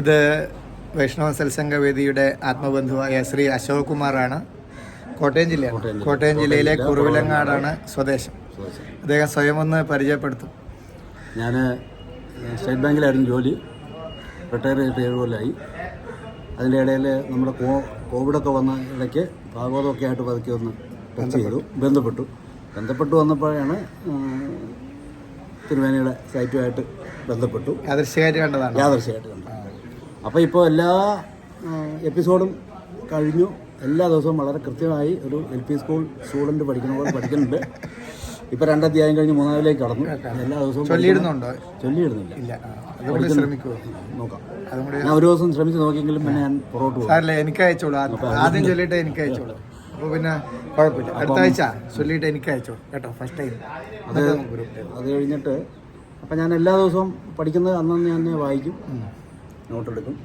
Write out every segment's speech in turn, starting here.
ഇത് വൈഷ്ണവ സത്സംഗ വേദിയുടെ ആത്മബന്ധുവായ ശ്രീ അശോക് കുമാറാണ്. കോട്ടയം ജില്ല. കോട്ടയം ജില്ലയിലെ കുറുവിലങ്ങാടാണ് സ്വദേശം. അദ്ദേഹം സ്വയം ഒന്ന് പരിചയപ്പെടുത്തും. ഞാൻ സ്റ്റേറ്റ് ബാങ്കിലായിരുന്നു ജോലി. റിട്ടയർ ചെയ്തിട്ട് ഏഴ് കൊല്ലമായി അതിന്റെ ഇടയിൽ നമ്മുടെ കോ കോവിഡൊക്കെ വന്ന ഇടയ്ക്ക് ഭാഗവതമൊക്കെ ആയിട്ട് പതുക്കെ ഒന്ന് ടച്ച് ചെയ്തു. ബന്ധപ്പെട്ടു. ബന്ധപ്പെട്ടു വന്നപ്പോഴാണ് തിരുവേനയുടെ സൈറ്റുമായിട്ട് ബന്ധപ്പെട്ടു. യാദൃശ്യമായിട്ട് കണ്ടതാണ്. യാദർശമായിട്ട് കണ്ടു അപ്പോൾ ഇപ്പോൾ എല്ലാ എപ്പിസോഡും കഴിഞ്ഞു. എല്ലാ ദിവസവും വളരെ കൃത്യമായി ഒരു എൽ പി സ്കൂൾ സ്റ്റുഡന്റ് പഠിക്കുന്ന പോലെ പഠിക്കുന്നുണ്ട്. ഇപ്പോൾ രണ്ടധ്യായം കഴിഞ്ഞ് മൂന്നാമതിലേക്ക് കടന്നു. എല്ലാ ദിവസവും ചൊല്ലിയിടുന്നുണ്ടോ? ചൊല്ലിയിടുന്നില്ല. നോക്കാം. ഞാൻ ഒരു ദിവസം ശ്രമിച്ച് നോക്കിയെങ്കിലും പിന്നെ ഞാൻ പുറകോട്ട് പോകും. എനിക്ക് അയച്ചോളൂ. ആദ്യം- ചൊല്ലിട്ട് ചൊല്ലിയിട്ട് എനിക്ക് അയച്ചോളൂ. അപ്പോൾ പിന്നെ കുഴപ്പമില്ല. അടുത്ത ആഴ്ച ചൊല്ലിയിട്ട് എനിക്ക് അയച്ചോളൂ. കേട്ടോ ഫസ്റ്റ് ടൈം അത് അത് കഴിഞ്ഞിട്ട് അപ്പം ഞാൻ എല്ലാ ദിവസവും പഠിക്കുന്നത് അന്നു ഞാൻ വായിക്കും. നോട്ടെടുക്കും.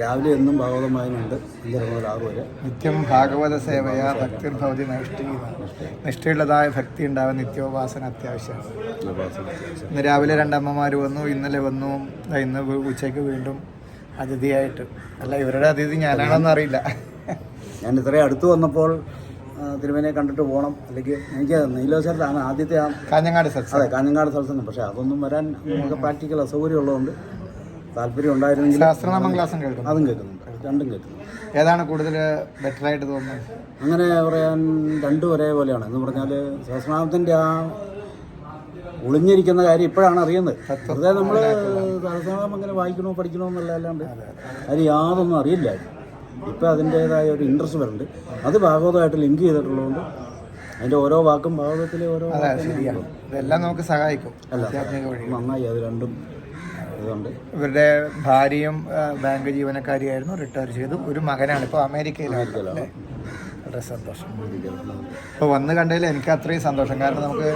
രാവിലെ എന്നും ഭാഗവതം വായനയുണ്ട് അഞ്ചര മുതൽ ആറ് വരെ. നിത്യം ഭാഗവത സേവയാ ഭക്തിർ ഭവതി നൈഷ്ഠീ നിഷ്ഠയുള്ളതായ ഭക്തി ഉണ്ടാവാൻ നിത്യോപാസന അത്യാവശ്യമാണ് ഇന്ന് രാവിലെ രണ്ടമ്മമാർ വന്നു ഇന്നലെ വന്നു ഇന്ന് ഉച്ചയ്ക്ക് വീണ്ടും അതിഥിയായിട്ട്. അല്ല ഇവരുടെ അതിഥി ഞാനാണെന്ന് അറിയില്ല. ഞാൻ ഇത്രയും അടുത്ത് വന്നപ്പോൾ തിരുമേനെ കണ്ടിട്ട് പോകണം അല്ലെങ്കിൽ എനിക്ക് നീലോശരത്താണ് ആദ്യത്തെ ആ കാഞ്ഞങ്ങാട് സത്സ അതെ കാഞ്ഞങ്ങാട് സത്സംഗം. പക്ഷേ അതൊന്നും വരാൻ നമുക്ക് പ്രാക്ടിക്കൽ അസൗകര്യം ഉള്ളതുകൊണ്ട് താല്പര്യം ഉണ്ടായിരുന്നെങ്കിൽ ശാസ്ത്രനാമം ക്ലാസ്സും കേൾക്കുന്നു. അതും കേൾക്കുന്നുണ്ട്. രണ്ടും കേൾക്കുന്നുണ്ട്. ഏതാണ് കൂടുതൽ ബെറ്റർ ആയിട്ട് തോന്നുന്നത്? അങ്ങനെ പറയാൻ രണ്ടും ഒരേപോലെയാണ്. എന്ന് പറഞ്ഞാൽ സഹസ്രനാമത്തിന്റെ ആ ഒളിഞ്ഞിരിക്കുന്ന കാര്യം ഇപ്പോഴാണ് അറിയുന്നത്. വെറുതെ നമ്മൾ സഹസ്രനാമം അങ്ങനെ വായിക്കണോ പഠിക്കണോ എന്നുള്ളതല്ലാണ്ട് അത് യാതൊന്നും അറിയില്ല. ഇപ്പം അതിന്റേതായ ഒരു ഇൻട്രസ്റ്റ് വരുന്നുണ്ട്. അത് ഭാഗവതമായിട്ട് ലിങ്ക് ചെയ്തിട്ടുള്ളതുകൊണ്ട് അതിന്റെ ഓരോ വാക്കും ഭാഗവതത്തിലെ ഓരോ ശരിയാണ്. ഇതെല്ലാം നമുക്ക് സഹായിക്കും. അല്ല നന്നായി അത് രണ്ടും ഇതുണ്ട്. ഇവരുടെ ഭാര്യയും ബാങ്ക് ജീവനക്കാരിയായിരുന്നു റിട്ടയർ ചെയ്തു. ഒരു മകനാണ്. ഇപ്പോൾ അമേരിക്കയിലാണ്. വളരെ സന്തോഷം. ഇപ്പോൾ വന്ന് കണ്ടതിൽ എനിക്ക് അത്രയും സന്തോഷം. കാരണം നമുക്ക്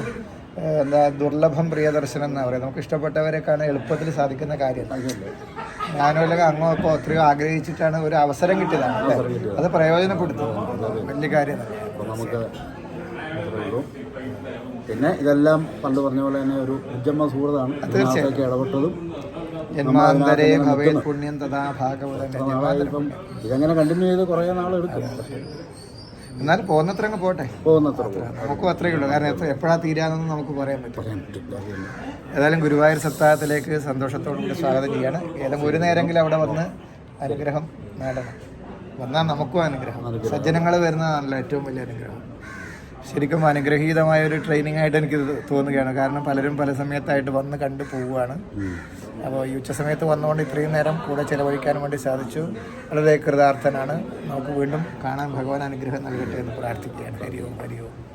എന്താ ദുർലഭം പ്രിയദർശനം എന്നാ പറയുക നമുക്ക് ഇഷ്ടപ്പെട്ടവരെ കാണാൻ എളുപ്പത്തിൽ സാധിക്കുന്ന കാര്യം. ഞാനും അല്ലെങ്കിൽ അങ്ങോ ഇപ്പോൾ ഒത്തിരി ആഗ്രഹിച്ചിട്ടാണ് ഒരു അവസരം കിട്ടിയതാണ്. അത് പ്രയോജനപ്പെടുത്തുന്നത് വലിയ കാര്യം. നമുക്ക് അത്രേ ഉള്ളൂ. പിന്നെ ഇതെല്ലാം പണ്ട് പറഞ്ഞ പോലെ തന്നെ ഒരു ഉജ്ജമ്മ സുഹൃത്താണ്. ഇതിനകത്തൊക്കെ ഇടപെട്ടതും ഇതെങ്ങനെ ഇപ്പം കണ്ടിന്യൂ ചെയ്ത് കുറേ പക്ഷേ എന്നാൽ പോകുന്നത്ര അങ്ങ് പോട്ടെ. പോകുന്നത്ര പോകും. നമുക്കും അത്രയേ ഉള്ളൂ. കാരണം എത്ര എപ്പോഴാണ് തീരാന്നൊന്നും നമുക്ക് പറയാൻ പറ്റും. ഏതായാലും ഗുരുവായൂർ സപ്താഹത്തിലേക്ക് സന്തോഷത്തോടു കൂടി സ്വാഗതം ചെയ്യാണ്. ഏതെങ്കിലും ഒരു നേരമെങ്കിലും അവിടെ വന്ന് അനുഗ്രഹം നേടണം. വന്നാൽ നമുക്കും അനുഗ്രഹം. സജ്ജനങ്ങൾ വരുന്നതാണല്ലോ ഏറ്റവും വലിയ അനുഗ്രഹം. ശരിക്കും അനുഗ്രഹീതമായ ഒരു ട്രെയിനിങ് ആയിട്ട് എനിക്ക് തോന്നുകയാണ്. കാരണം പലരും പല സമയത്തായിട്ട് വന്ന് കണ്ടു പോവുകയാണ്. അപ്പോൾ ഈ ഉച്ച സമയത്ത് വന്നുകൊണ്ട് ഇത്രയും നേരം കൂടെ ചിലവഴിക്കാൻ വേണ്ടി സാധിച്ചു. വളരെ കൃതാർത്ഥനാണ്. നമുക്ക് വീണ്ടും കാണാൻ ഭഗവാൻ അനുഗ്രഹം നൽകട്ടെ എന്ന് പ്രാർത്ഥിക്കുകയാണ്. ഹരിയോ ഹരിയോം